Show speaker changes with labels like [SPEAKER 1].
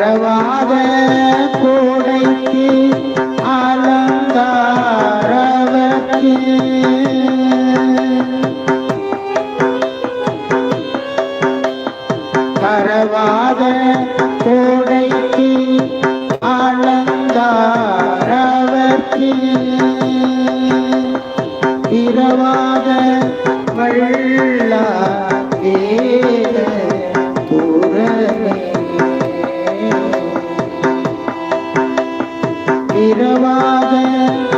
[SPEAKER 1] கரவாத கோடைக்கு அலங்காரவக்கு கரவாத கோடைக்கு அலங்காரவக்கு இரவாத வள்ள இரவாத வள்ள